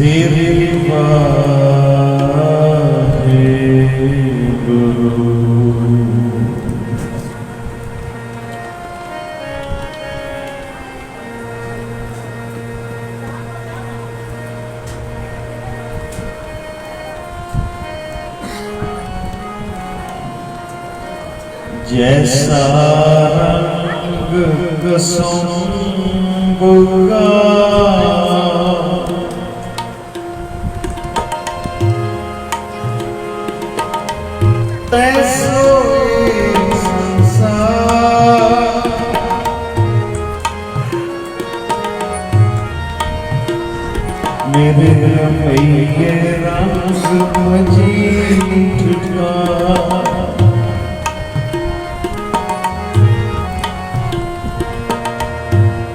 ਸ੍ਰੀ ਵਾਹਿਗੁਰੂ ਜੈਸਾ ਰੰਗ ਕਸੁੰਬਗਾ ਮੇਰੇ ਰਮਈਏ ਰੰਗ ਮਜੀਠ ਕਾ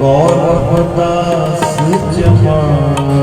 ਗੌਰਵ ਦਾਸ ਜਮਾਨ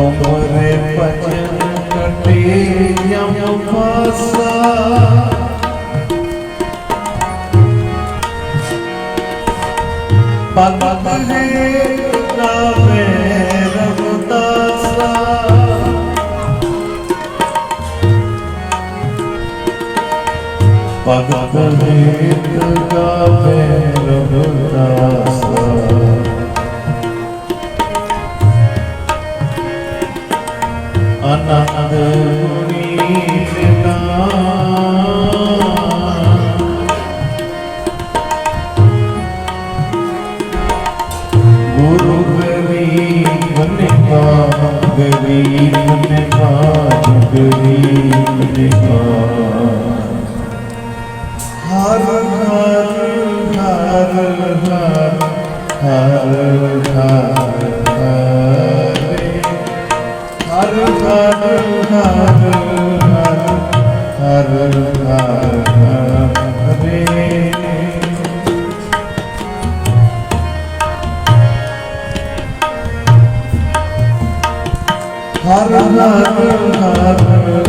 ਤੁਮਰੇ ਭਜਨ ਕਟੇ ਜਮ ਫਸਾ ਭਗਤ ਹੈ ਗਾਵੇ ਰਘੁਦਾਸਾ ਭਗਤ ਹੈ ਗਾਵੇ ਰਘੁਦਾਸਾ Ananda. ਹਰ ਹਰ ਹਰ ਹਰ ਹਰ ਹਰ ਹਰੇ ਹਰ ਹਰ ਹਰ ਹਰ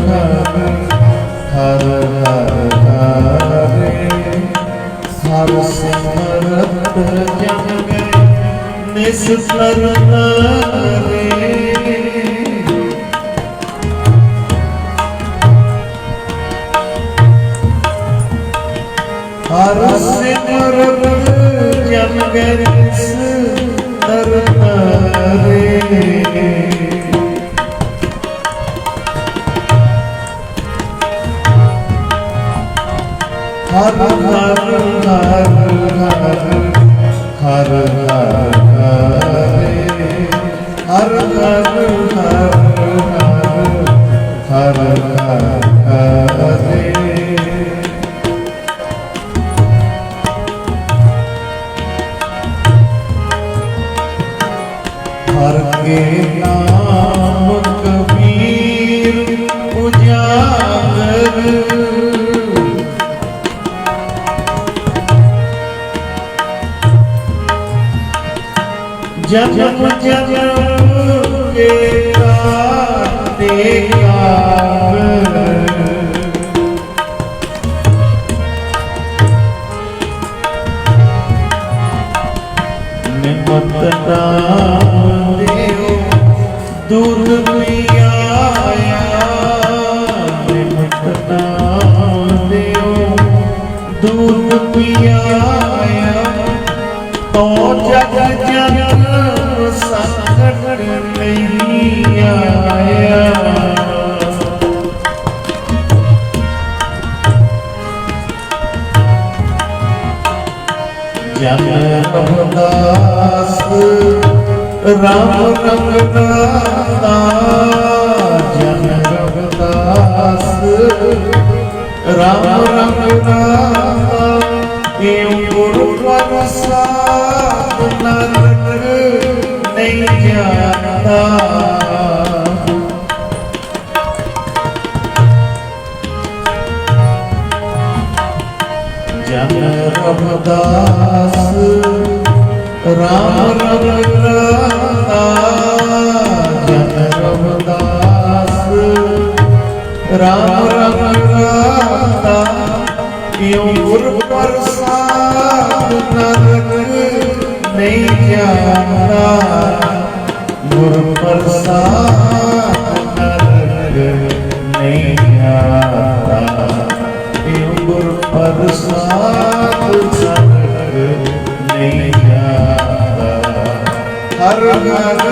ਹਰ ਹਰ ਹਰ ਸਿਮਰਤ ਜਨ ਗਏ ਨਿਸਤਰਨ ਹਰ ਹਰ ਹਰ ਹਰ ਹਰ ਹਰ ਹਰ ਕੇ ਨਾਮ ਕਬੀਰ ਉਜਾਗਰ। ਜਨਮ ਜਨਮ ਕੇ ਕਾਟੇ ਦੁੱਧ ਪਿਆਇਆ ਨਿਮਤ ਨਾਮ ਦੇਉ ਦੁੱਧ ਪਿਆਇਆ ਤੋ ਜਗ ਜਨ ਸੰਕਟ ਨਹੀਂ ਆਇਆ। ਜਨ ਰਮਦਾਸ ਰਾਮ ਰੰਗਨਾਤਾ ਜਨ ਰਮਦਾਸ ਰਾਮ ਰੰਗਨਾਤਾ ਏਉ ਗੁਰੂ ਪ੍ਰਸਾਦ ਨਰਕ ਨਹੀਂ ਜਾਣਦਾ। ਜਨ ਰਮਦਾਸ राम राम गाता यूं गुर प्रसाद नरक नहीं जाना गुर प्रसाद नरक नहीं जाना यूं गुर प्रसाद नरक नहीं जाना हर हर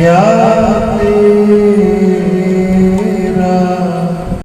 Yeah.